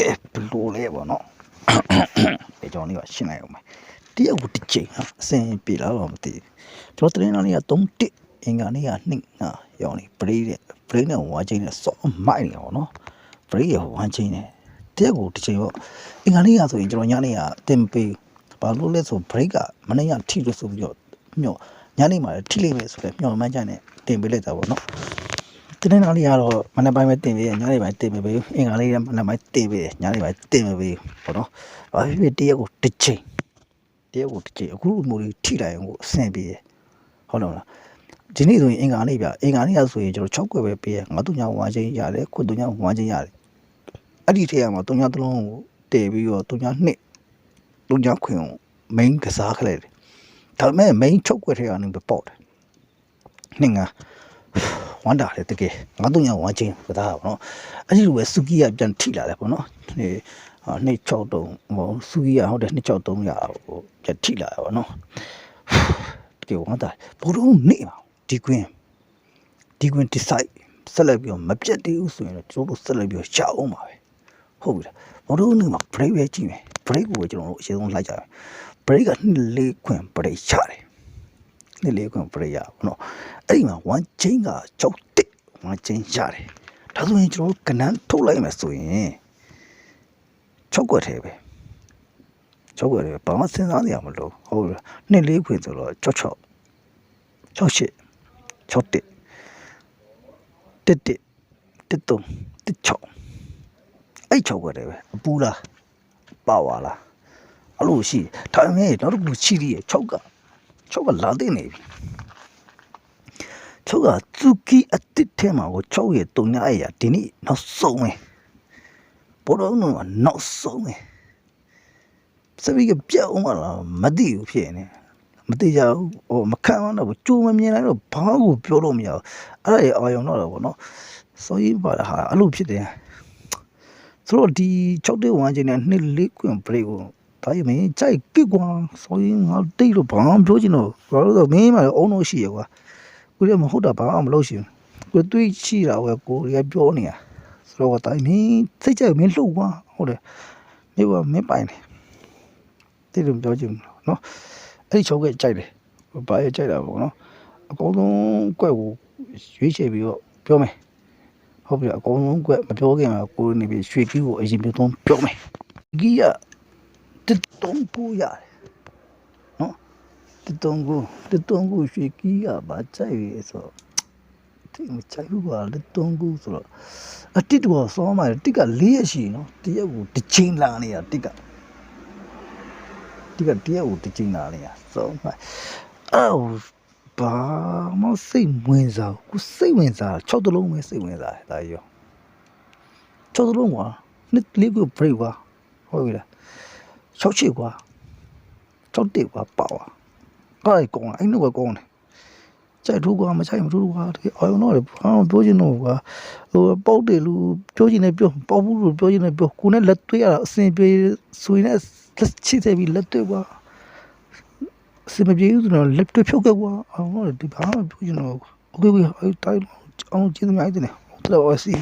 ကဲဘလို့လဲပေါ့နော်ဒီကြောင်လေးကရှင်းလိုက်အောင်မယ်တရက်ကိုတစ်ချိန်ဟာအစင်ပြေလာတော့မသိဘူးကျွန်တော်တင်းနာလေးက3တစ်အင်္ဂါနေ့က2ဟာရောင်းနေပရိတဲ့ပရိနဲ့ဝါချင်းနဲ့စောမိုက်နေပါတော့ပရိရဝါချင်းနဲ့တရက်ကိုတစ်ချိန်ပေါ့အင်္ဂါနေ့ကဆိုရင်ကျွန်တော်ညနေကတင်ပေးဘာလို့လဲဆို break ကမနေ့ကထိလို့ဆိုပြီးတော့ညော့ညနေမှာထိလိမ့်မယ်ဆိုလဲမျောမှန်းချနဲ့တင်ပေးလိုက်တာပေါ့နော် တင်းနာလေးကတော့မနေ့ပိုင်းပဲတင်ပေးရညနေပိုင်းတင်ပေးပေးအင်္ဂါလေးကမနေ့ပိုင်းတင်ပေးရညနေပိုင်းတင်ပေးပေးပေါ့နော်။ဘာဖြစ်ဖြစ်တရက်ကိုတစ်ချိန်တရက်ကိုတစ်ချိန်အခုလိုမျိုးလေးထိလိုက်အောင်ကိုအဆင်ပြေတယ်ဟုတ်တော့လားဒီနေ့ဆိုရင်အင်္ဂါနေ့ပြအင်္ဂါနေ့ကဆိုရင်ကျွန်တော်6ကွယ်ပဲပေးရငါတို့ညဝါချင်းရတယ်ခုတို့ညဝါချင်းရတယ်အဲ့ဒီထည့်ရမှာတို့ညတစ်လုံးကိုတည်ပြီးတော့တို့ညနှစ်တို့ညခွင်ကို main ကစားခလိုက်တယ်ဒါပေမဲ့ main 6ကွယ်ထဲကနေပဲပေါ့တယ်နှစ်ငါ ဝမ်းတာတယ်တကယ်ငါတို့ညဝမ်းချင်းကသားပါနော်အဲ့ဒီလိုပဲစူကီကပြန်ထိလာတယ်ပေါ့နော်ဒီ263ဟိုစူကီကဟုတ်တယ်263ရဟိုပြန်ထိလာတယ်ပေါ့နော်တကယ်ဝမ်းတာဘိုးတို့နေပါဒီကွင်းဒီကွင်း decide ဆက်လက်ပြီးတော့မပြတ်သေးဘူးဆိုရင်တော့ကျွန်တော်တို့ဆက်လက်ပြီးတော့ရှာအောင်ပါပဲဟုတ်ပြီလားဘိုးတို့နေမှာ break ပဲကြည့်မယ် break ကိုကျွန်တော်တို့အရှင်းဆုံးလိုက်ကြမယ် break က2လေးခွင် break ချတယ် နှစ်လေးခွင့်ပရိယာပေါ့နော်အဲ့ဒီမှာ1 chain ကကြောက်တစ်1 chain ရတယ်ဒါဆိုရင်ကျွန်တော်တို့ကနန်းထုတ်လိုက်မယ်ဆိုရင်6ကွက်ထဲပဲ6ကွက်ထဲဘာမှစဉ်းစားနေရမလို့ဟုတ်လားနှစ်လေးခွင့်ဆိုတော့6 6 6 8 6တစ်တစ်တစ်တစ်တုံတစ်6အဲ့6ကွက်ထဲပဲအပူလားပါဝါလားအဲ့လိုရှိဒါပေမဲ့နောက်တစ်ခုချီရီ6က 6ကလာတဲ့နေပြီ6ကသူကီအစ်စ်ထဲမှာကို6ရဲ့တုံညာအရာဒီနေ့နောက်ဆုံးပဲဘောတော့ကနောက်ဆုံးပဲစပီကပြောင်းမလားမသိဘူးဖြစ်နေမသိကြဘူးဟိုမခံမတော့ဘူးကြိုးမမြင်လိုက်တော့ဘာကိုပြောလို့မရဘူးအဲ့ဒါရအာယုံတော့တော့ဗောနော်ဆိုရင်ပါဟာအဲ့လိုဖြစ်တယ်ဆိုတော့ဒီ6တဲ့ဝမ်းချင်းနဲ့နှစ်လေးကွင် break ကို ဒါရမင်းကြိုက်ကိကွာဆိုရင်ငါတိတ်လို့ဘာမှမပြောချင်တော့ဘာလို့လဲဆိုတော့မင်းမှလည်းအုံလို့ရှိရကွာကိုလည်းမဟုတ်တာဘာမှမလုပ်ရှင်ကိုတွေးရှိတာပဲကိုရပြောနေတာဆိုတော့ဒါမင်းစိတ်ကြိုက်မင်းလှုပ်ကွာဟုတ်တယ်မင်းကမင်းပိုင်တယ်တိတ်လို့ပြောချင်ဘူးနော်အဲ့ဒီချုပ်ကကြိုက်တယ်ဘာရကြိုက်တာပေါ့နော်အကုန်လုံးကွက်ကိုရွေးချယ်ပြီးတော့ပြောမယ်ဟုတ်ပြီအကုန်လုံးကွက်မပြောခင်မှာကိုနေပြီးရွှေကြီးကိုအရင်ပြောတော့ပြောမယ်ကြီးက တစ်တုံးကိုရတယ်နော်တစ်တုံးကိုတစ်တုံးကိုရွှေကြီးကဗာကြိုက်ရဆိုတော့တိတ်မကြိုက်ဘူးကွာတစ်တုံးကိုဆိုတော့အတစ်တော့စောမှာတစ်က၄ရက်ရှိနော်တရက်ကိုတစ်ချိန်လာနေတာတစ်ကတစ်ကတရက်ကိုတစ်ချိန်လာနေတာစောမှာအော်ဘာမစိတ်ဝင်စားဘူးကိုစိတ်ဝင်စား6တလုံးပဲစိတ်ဝင်စားတယ်ဒါရော6တလုံးကွာနှစ်လေးကို break ကွာဟုတ်ပြီလား ရောက်ချေကွာကြောက်တေကွာပါွာအဲ့ကောင်အဲ့နှုတ်ကကောင်းတယ်ကြိုက်ထူးကွာမကြိုက်မထူးကွာဒီအော်ရုံတော့ဘာမှပြောချင်တော့ကွာဟိုပေါက်တယ်လူပြောချင်တယ်ပြောပေါက်ဘူးလူပြောချင်တယ်ပြောကိုနဲ့လက်သွေးရတာအစင်ပြေဆိုရင်လည်းချစ်သေးပြီလက်သွေးကွာအစင်မပြေဘူးဆိုတော့လက်သွေးဖြုတ်ခဲ့ကွာအော်တော့ဒီဘာမှပြောချင်တော့ okay okay အဲ့တိုင်းအောင်ကျေးဇူးများတယ်နော်တော်တော်အစီ